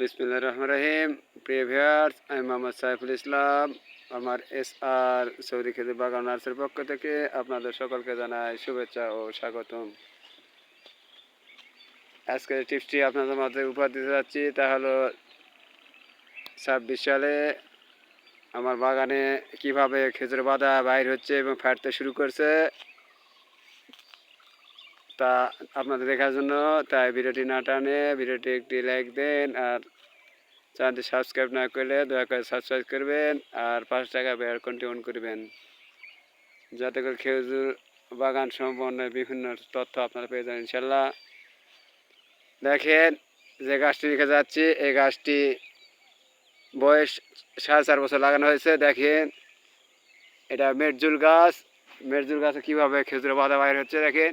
বিসমিল্লা রহমান রহিম। প্রিয় ভিউয়ার্স, আমি মোহাম্মদ সাইফুল ইসলাম। আমার এস আর সৌদি খেজুর বাগান নার্সের পক্ষ থেকে আপনাদের সকলকে জানাই শুভেচ্ছা ও স্বাগতম। আজকের টিপসটি আপনাদের মাঝে উপহার দিতে যাচ্ছি। তা হলো, ছাব্বিশ সালে আমার বাগানে কীভাবে খেজুর বাঁধা বাইর হচ্ছে এবং ফাটতে শুরু করছে তা আপনাদের দেখার জন্য, তাই ভিডিওটি না টানে ভিডিওটি একটি লাইক দেন আর চ্যানেলটি সাবস্ক্রাইব না করলে দয়া করে সাবস্ক্রাইব করবেন আর পাঁচ টাকা বেয়ার কন্টিনিউ করবেন। যাতে করে খেজুর বাগান সম্পন্ন বিভিন্ন তথ্য আপনারা পেয়ে যান ইনশাল্লাহ। দেখেন যে গাছটি রেখে যাচ্ছি, এই গাছটি বয়স সাড়ে চার বছর লাগানো হয়েছে, দেখেন। এটা মেরজুল গাছ মেরজুল গাছে কীভাবে খেজুরে বাঁধা বাইর হচ্ছে, দেখেন।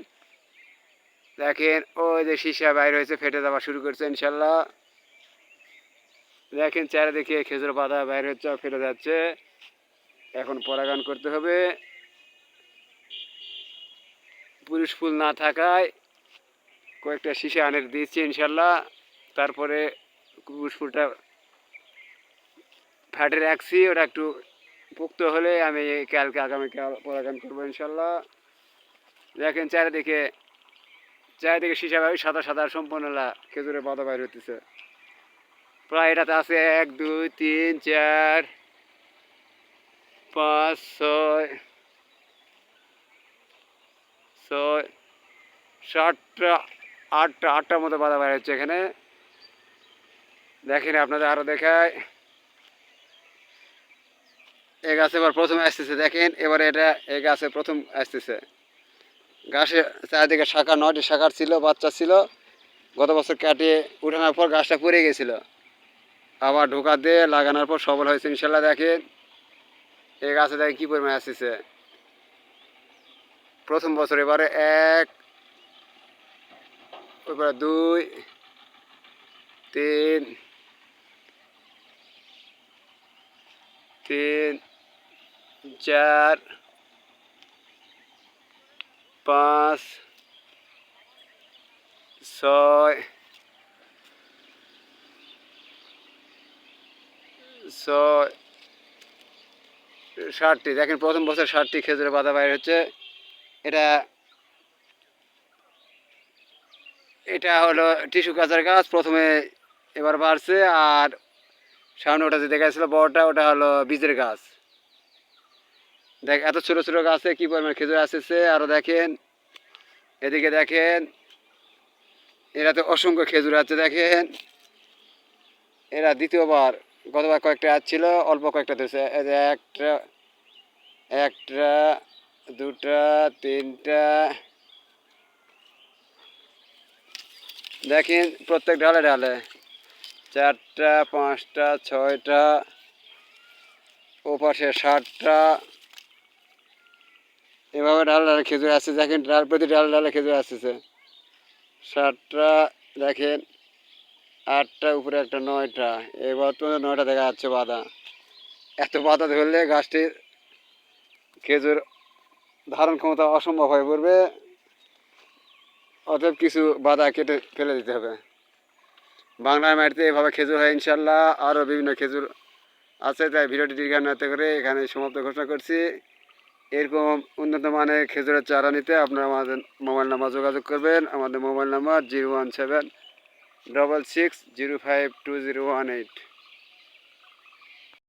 দেখেন, ওই যে সীসা বাইর হয়েছে, ফেটে যাওয়া শুরু করছে, ইনশাল্লাহ। দেখেন, চারিদিকে খেজুর পাতা বাইর হচ্ছে, ফেটে যাচ্ছে। এখন পরাগান করতে হবে। পুরুষ ফুল না থাকায় কয়েকটা সীসা আনে দিয়েছি, ইনশাল্লাহ। তারপরে পুরুষ ফুলটা ফ্যাটে রাখছি, ওটা একটু পুক্ত হলে আমি কালকে আগামীকাল পরাগান করব, ইনশাল্লাহ। দেখেন, চারিদিকে চারিদিকে সীসা ভাবে সাদা সাদা সম্পূর্ণ খেজুরের পাতা বাইর হতেছে প্রায় এটাতে আছে এক, দুই, তিন, চার, পাঁচ, ছয় ছয়, সাতটা, আটটা, আটটার মতো বাধা বাইর হচ্ছে এখানে। দেখেন আপনাদের আরও দেখায় এ গাছে এবার প্রথমে আসতেছে, দেখেন এবারে এটা এ গাছে প্রথম আসতেছে। গাছে চারিদিকে শাখা, নয়টি শাখার ছিল, বাচ্চা ছিল। গত বছর কাটিয়ে উঠানোর পর গাছটা পড়ে গেছিল। আবার ঢোকা দিয়ে লাগানোর পর সবল হয়েছে, ইনশাল্লাহ দেখেন এই গাছে দেখে কী পরিমাণে আসতেছে। প্রথম বছর এবারে এক, এবারে দুই, তিন তিন, চার পাঁচ, ছয় ছয়, ষাটটি। দেখেন, প্রথম বছর ষাটটি খেজুরের পাতা বাইর হচ্ছে। এটা এটা হলো টিস্যু গাছের গাছ, প্রথমে এবার বাড়ছে। আর সামনে ওটা যে দেখা বড়টা, ওটা হলো বীজের গাছ। দেখ, এত ছোটো ছোটো গাছে কী পরিমাণ খেজুর আসতেছে? আরও দেখেন, এদিকে দেখেন এরাতে অসংখ্য খেজুর আছে, দেখেন। এরা দ্বিতীয়বার, গতবার কয়েকটা আসছিল, অল্প কয়েকটা ধরছে এই যে একটা একটা, দুটা, তিনটা। দেখেন, প্রত্যেক ঢালে ঢালে চারটা, পাঁচটা, ছয়টা, ওপাশে ষাটটা এভাবে ডাল ডালে খেজুর আসছে দেখেন ডাল প্রতি ডাল ডালে খেজুর আসতেছে। সাতটা, দেখেন, আটটা, উপরে একটা নয়টা। এই বর্তমানে নয়টা দেখা যাচ্ছে বাধা এত বাধা ধরলে গাছটির খেজুর ধারণ ক্ষমতা অসম্ভব হয়ে পড়বে। অতএব কিছু বাধা কেটে ফেলে দিতে হবে। বাংলার মাটিতে এভাবে খেজুর হয় ইনশাল্লাহ আরও বিভিন্ন খেজুর আছে, তাই ভিডিওটি দীর্ঘান্বিত করে এখানে সমাপ্ত ঘোষণা করছি। এরকম উন্নত মানের খেজুরের চারা নিতে আপনারা আমাদের মোবাইল নাম্বার যোগাযোগ করবেন। আমাদের mobile number zero one seven double six zero five two zero one eight.